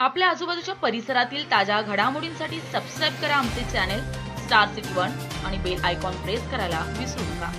आपल्या आजूबाजूच्या परिसरातील ताज्या घडामोडींसाठी सबस्क्राईब करा आमचे चॅनेल स्टार सिटी वन आणि बेल आयकॉन प्रेस करायला विसरू नका.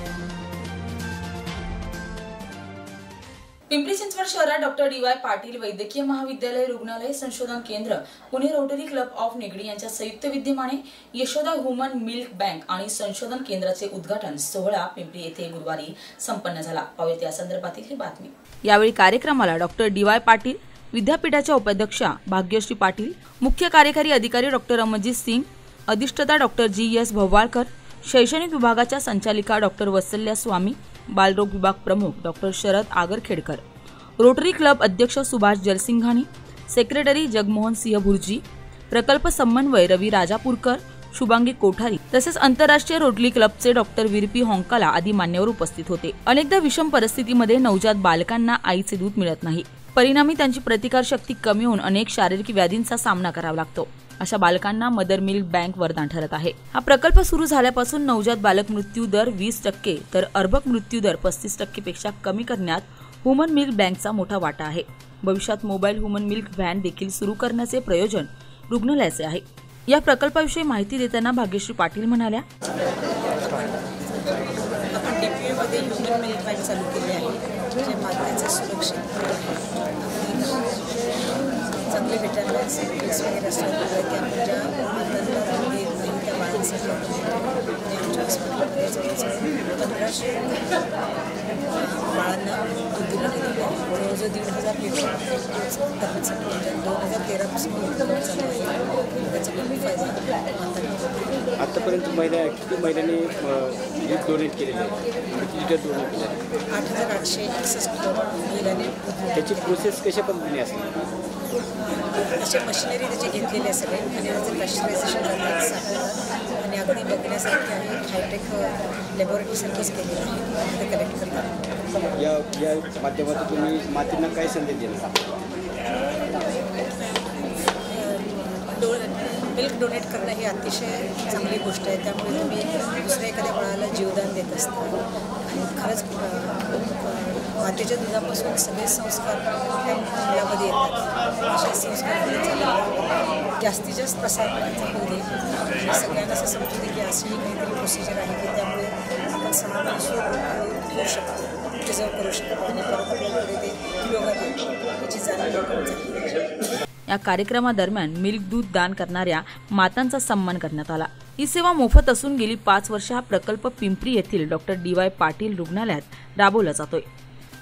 पिंपरी चिंचवड शहरात डॉक्टर डी वाय पाटील वैद्यकीय महाविद्यालय रुग्णालय संशोधन केंद्र Pune Rotary Club of Nigdi यांच्या संयुक्त विद्यमाने यशोदा ह्युमन मिल्क बँक आणि संशोधन केंद्राचे उद्घाटन सोहळा पिंपरी येथे गुरुवारी संपन्न झाला. पाहूयात या संदर्भातील ही बातमी. यावेळी कार्यक्रमाला डॉक्टर डी वाय पाटील विद्यापीठाच्या उपाध्यक्षा भाग्यश्री पाटील मुख्य कार्यकारी अधिकारी डॉक्टर अमरजित सिंग अधिष्ठता डॉक्टर जी एस भव्वाळकर शैक्षणिक विभागाच्या संचालिका डॉक्टर वत्सल्या स्वामी बालरोग विभाग प्रमुख doctor Sharad Agarkhedkar Rotary Club अध्यक्ष सुभाष जलसिंघाणी सेक्रेटरी जगमोहन सिंह भुर्जी प्रकल्प समन्वय रवी राजापूरकर शुभांगी कोठारी तसेच आंतरराष्ट्रीय रोटरी क्लबचे डॉक्टर विरपी होंकाला आदी मान्यवर उपस्थित होते. अनेकदा विषम परिस्थितीमध्ये नवजात बालकांना आईचे दूध मिळत नाही. परिणामी त्यांची प्रतिकारशक्ती कमी होऊन अनेक शारीरिक व्याधींचा सामना करावा लागतो. अशा बालकांना मदर मिल्क बँक वरदान ठरत आहे. हा प्रकल्प सुरू झाल्यापासून नवजात बालक मृत्यू दर वीस टक्के तर अर्भक मृत्यू दर पस्तीस टक्के पेक्षा कमी करण्यात ह्युमन मिल्क बँकचा मोठा वाटा आहे. भविष्यात मोबाईल ह्युमन मिल्क व्हॅन देखील सुरू करण्याचे प्रयोजन रुग्णालयाचे आहे. या प्रकल्पाविषयी माहिती देताना भाग्यश्री पाटील म्हणाल्या आपण मध्ये ह्युमन मिल्क बँक चालू केली आहे जे सुरक्षित चांगले व्हिटॅमिन्स मिल्स वगैरे असतात की आपण ज्या मातांना दूध देत नाही त्या बाळांसाठी आपण आणि आमच्या हॉस्पिटलमध्ये पंधराशे बाळांना दूध दिलं गेलेलं आहे जवळजवळ दीड हजार लिटर म्हणजे दोन हजार तेरापासून उपक्रम चालू आहे. त्याचा खूप फायदा मातांना होतो. आतापर्यंत महिला किती महिलांनी दूध डोनेट केलेले आहे? किती लिटर डोनेट केलं आहे? आठ हजार आठशे एकसष्ट महिलांनी. त्याची प्रोसेस कशा पद्धतीने असते? असे मशिनरी त्याचे घेतलेले आहे सगळे. आणि त्याचं पॅश्चरायझेशन करतात आणि अगदी बघण्यासारखे आहे हायटेक लॅबोरेटरीसारखंच केलेलं आहे. ते कलेक्ट करतात. या या माध्यमातून तुम्ही मातींना काय संदेश देणार डो मिल्क डोनेट करणं ही अतिशय चांगली गोष्ट आहे. त्यामुळे तुम्ही दुसऱ्या एखाद्या बाळाला जीवदान देत असता. आणि खरंच मातेच्या दुधापासून सगळे संस्कार त्या मुलामध्ये येतात. अशा संस्कार जास्तीत जास्त प्रसार करायचा होऊ दे. सगळ्यांना असं समजू दे की अशी ही काहीतरी प्रोसिजर आहे की त्यामुळे आपण सहा वर्ष होऊ शकतो. प्रिझर्व करू शकतो. आणि परत ते योगा याची जाणीव या कार्यक्रमादरम्यान मिल्क दूध दान करणाऱ्या मातांचा सन्मान करण्यात आला. ही सेवा मोफत असून गेली पाच वर्ष हा प्रकल्प पिंपरी येथील डॉक्टर डी वाय पाटील रुग्णालयात राबवला जातोय.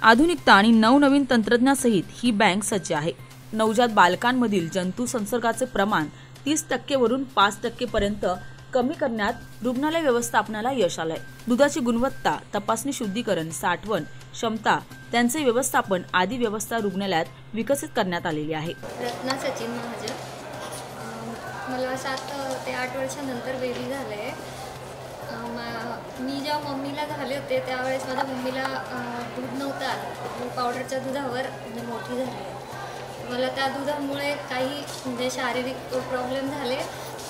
आधुनिकता आणि नवनवीन तंत्रज्ञासहित ही बँक सज्ज आहे. नवजात बालकांमधील जंतू संसर्गाचे प्रमाण तीस टक्केवरून पाच टक्केपर्यंत कमी करण्यात रुग्णालय व्यवस्थापनाला यश आलंय. दुधाची गुणवत्ता तपासणी शुद्धीकरण साठवण क्षमता त्यांचे व्यवस्थापन आदी व्यवस्था रुग्णालयात विकसित करण्यात आलेली आहे. रत्ना सचिन महाजन. मला सात ते आठ वर्षानंतर बेबी झालं आहे मी जेव्हा मम्मीला झाले होते त्यावेळेस माझ्या मम्मीला दूध नव्हतं आलं. पावडरच्या दुधावर म्हणजे मोठी झाली आहे. मला त्या दुधामुळे काही म्हणजे शारीरिक प्रॉब्लेम झाले.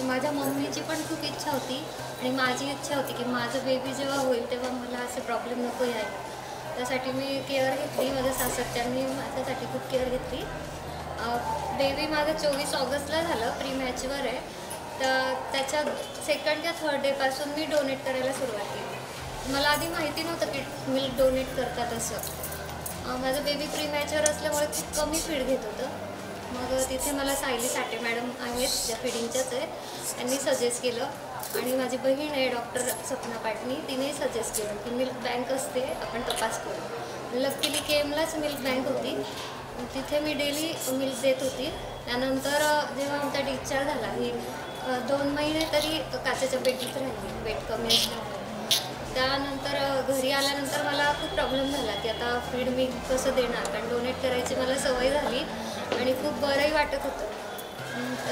माझ्या मम्मीची पण खूप इच्छा होती आणि माझी इच्छा होती की माझं बेबी जेव्हा होईल तेव्हा मला असे प्रॉब्लेम नको यायला. त्यासाठी मी केअर घेतली माझ्या सासरच्यांनी माझ्यासाठी खूप केअर घेतली. बेबी माझं चोवीस ऑगस्टला झालं प्री मॅचवर आहे. तर त्याच्या सेकंड या थर्ड डेपासून मी डोनेट करायला सुरुवात केली. मला आधी माहिती नव्हतं की मिल्क डोनेट करतात असं. माझं बेबी प्री मॅचवर असल्यामुळे खूप कमी फीड घेत होतं. तिथे मला सायली साठे मॅडम आहेत ज्या फिडिंगच्याच आहेत. त्यांनी सजेस्ट केलं. आणि माझी बहीण आहे डॉक्टर सपना पाटणी तिने सजेस्ट केलं की मिल्क बँक असते आपण तपास करू. लकीली के एमलाच मिल्क बँक होती. तिथे मी डेली मिल्क देत होती. त्यानंतर जेव्हा आमचा डिस्चार्ज झाला ही दोन महिने तरी काचेच्या पेटीत राहिली. बेट कमी असल्यामुळे. त्यानंतर घरी आल्यानंतर मला खूप प्रॉब्लेम झाला की आता फीड मी कसं देणार? कारण डोनेट करायची मला सवय झाली आणि खूप बरंही वाटत होतं.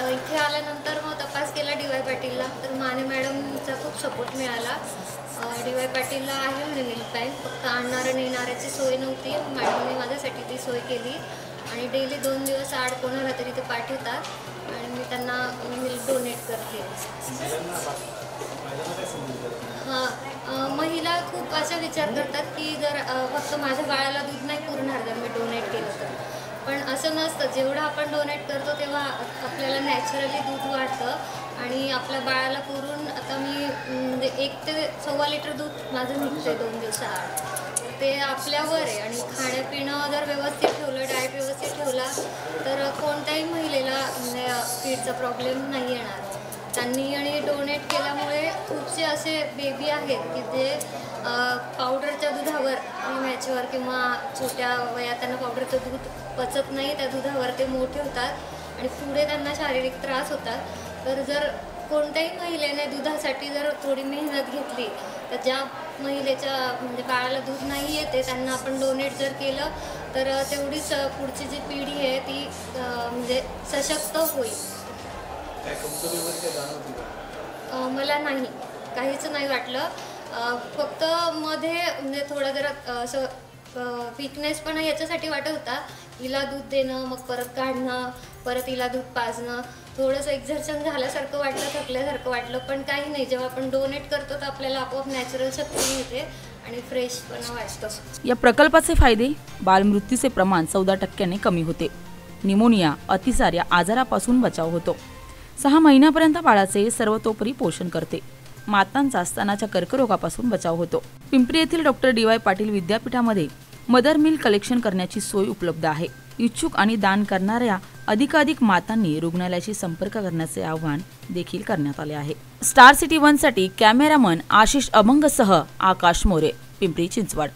इथे आल्यानंतर मग तपास केला डी वाय पाटीलला. तर माने मॅडमचा खूप सपोर्ट मिळाला. डी वाय पाटीलला आहे म्हणे मिल्क बँक फक्त आणणारं नेणाऱ्याची सोय नव्हती. मॅडमने माझ्यासाठी ती सोय केली. आणि डेली दोन दिवस आड कोणाला तरी ते पाठवतात. आणि मी त्यांना मिल्क डोनेट करते हां अं, महिला खूप असा विचार करतात की जर फक्त माझ्या बाळाला दूध नाही पुरणार जर मी डोनेट केलं तर. पण असं नसतं. जेवढं आपण डोनेट करतो तेव्हा आपल्याला नॅचरली दूध वाढतं आणि आपल्या बाळाला पुरून आता मी म्हणजे एक ते सव्वा लिटर दूध माझं निघतंय दोन दिवसाआड. ते आपल्यावर आहे आणि खाणंपिणं जर व्यवस्थित ठेवलं डाएट व्यवस्थित ठेवला तर कोणत्याही महिलेला म्हणजे फीडचा प्रॉब्लेम नाही येणार. त्यांनी आणि डोनेट केल्यामुळे खूपसे असे बेबी आहेत की जे पावडरच्या दुधावर मॅचवर किंवा छोट्या वयात त्यांना पावडरचं दूध पचत नाही त्या दुधावर ते मोठे होतात आणि पुढे त्यांना शारीरिक त्रास होतात. तर जर कोणत्याही महिलेने दुधासाठी जर थोडी मेहनत घेतली तर ज्या महिलेच्या म्हणजे बाळाला दूध नाही येते त्यांना आपण डोनेट जर केलं तर तेवढीच पुढची जी पिढी आहे ती म्हणजे सशक्त होईल. मला नाही. काहीच नाही वाटलं. फक्त मध्ये म्हणजे थोडं जरा असं वीकनेस पण याच्यासाठी वाटत होता. हिला दूध देणं मग परत काढणं परत हिला दूध पाजणं. थोडंसं एक्झर्शन झाल्यासारखं वाटलं थकल्यासारखं वाटलं पण काही नाही. जेव्हा आपण डोनेट करतो तर आपल्याला आपोआप नॅचरल शक्ती मिळते आणि फ्रेशपणा वाटतो. या प्रकल्पाचे फायदे बालमृत्यूचे प्रमाण चौदा टक्क्याने कमी होते. निमोनिया अतिसार या आजारापासून बचाव होतो. सहा महिन्यापर्यंत बाळाचे सर्वतोपरी पोषण करते. मातांचा स्तनाच्या कर्करोगापासून बचाव होतो. पिंपरी येथील डॉक्टर डी वाय पाटील विद्यापीठामध्ये मदर मिल कलेक्शन करण्याची सोय उपलब्ध आहे. इच्छुक आणि दान करणाऱ्या अधिकाधिक मातांनी रुग्णालयाशी संपर्क करण्याचे आवाहन देखील करण्यात आले आहे. स्टार सिटी वनसाठी कॅमेरामन आशिष अभंगसह आकाश मोरे पिंपरी चिंचवड.